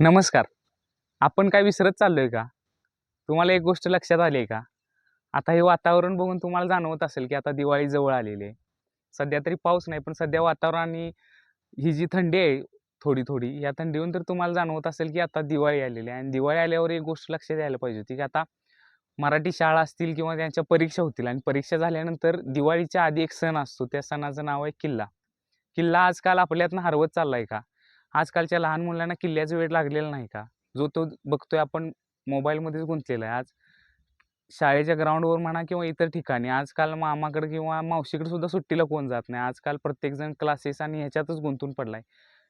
नमस्कार. आपण काय विसरत चाललो आहे का? तुम्हाला एक गोष्ट लक्षात आली आहे का? आता हे वातावरण बघून तुम्हाला जाणवत असेल की आता दिवाळी जवळ आलेली आहे. सध्या तरी पाऊस नाही पण सध्या वातावरण आणि ही जी थंडी आहे थोडी थोडी या थंडीहून तर तुम्हाला जाणवत असेल की आता दिवाळी आलेली आहे. आणि दिवाळी आल्यावर एक गोष्ट लक्षात यायला पाहिजे होती की आता मराठी शाळा असतील किंवा त्यांच्या परीक्षा होतील आणि परीक्षा झाल्यानंतर दिवाळीच्या आधी एक सण असतो. त्या सणाचं नाव आहे किल्ला. किल्ला आजकाल आपल्यातनं हरवत चालला आहे का? आजकालच्या लहान मुलांना किल्ल्याचा वेळ लागलेला नाही का? जो तो बघतोय आपण मोबाईलमध्येच गुंतलेला आहे. आज शाळेच्या ग्राउंडवर म्हणा किंवा इतर ठिकाणी आजकाल मामाकडे किंवा मावशीकडे सुद्धा सुट्टीला कोण जात नाही. आजकाल प्रत्येकजण क्लासेस आणि ह्याच्यातच गुंतून पडलाय.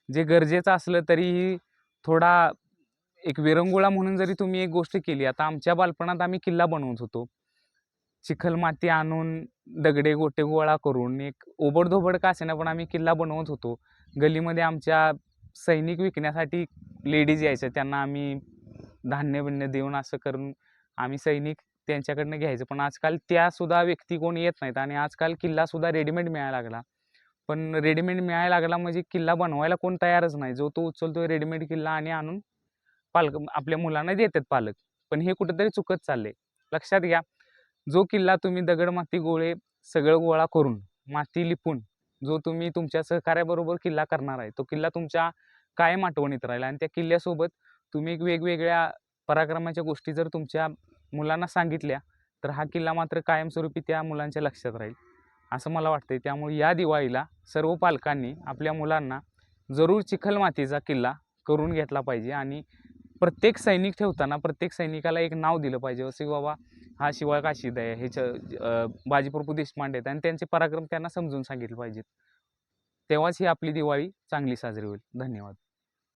जे गरजेचं असलं तरीही थोडा एक विरंगुळा म्हणून जरी तुम्ही एक गोष्ट केली आता आमच्या बालपणात आम्ही किल्ला बनवत होतो. चिखल माती आणून दगडे गोटे गोळा करून एक ओबडधोबड का असेना पण आम्ही किल्ला बनवत होतो. गल्लीमध्ये आमच्या सैनिक विकण्यासाठी लेडीज यायचं त्यांना आम्ही धान्य बिन्य देऊन असं करून आम्ही सैनिक त्यांच्याकडनं घ्यायचं. पण आजकाल त्यासुद्धा व्यक्ती कोण येत नाहीत आणि आजकाल किल्लासुद्धा रेडीमेड मिळायला लागला. पण रेडीमेड मिळायला लागला म्हणजे किल्ला बनवायला कोण तयारच नाही. जो तो उचलतो रेडीमेड किल्ला आणि आणून पालक आपल्या मुलांना देतात पालक. पण हे कुठंतरी चुकत चालले लक्षात घ्या जो किल्ला तुम्ही दगड माती गोळे सगळं गोळा करून माती लिपून जो तुम्ही तुमच्या सहकार्याबरोबर किल्ला करणार आहे तो किल्ला तुमच्या कायम आठवणीत राहील आणि त्या किल्ल्यासोबत तुम्ही एक वेगवेगळ्या पराक्रमाच्या गोष्टी जर तुमच्या मुलांना सांगितल्या तर हा किल्ला मात्र कायमस्वरूपी त्या मुलांच्या लक्षात राहील असं मला वाटतंय. त्यामुळे या दिवाळीला सर्व पालकांनी आपल्या मुलांना जरूर चिखलमातीचा किल्ला करून घेतला पाहिजे आणि प्रत्येक सैनिक ठेवताना प्रत्येक सैनिकाला एक नाव दिलं पाहिजे. असं की बाबा हा शिवाय काशीद आहे हे बाजीप्रभू देशपांडे आहेत. आणि त्यांचे पराक्रम त्यांना समजून सांगितले पाहिजेत. तेव्हाच ही आपली दिवाळी चांगली साजरी होईल. धन्यवाद.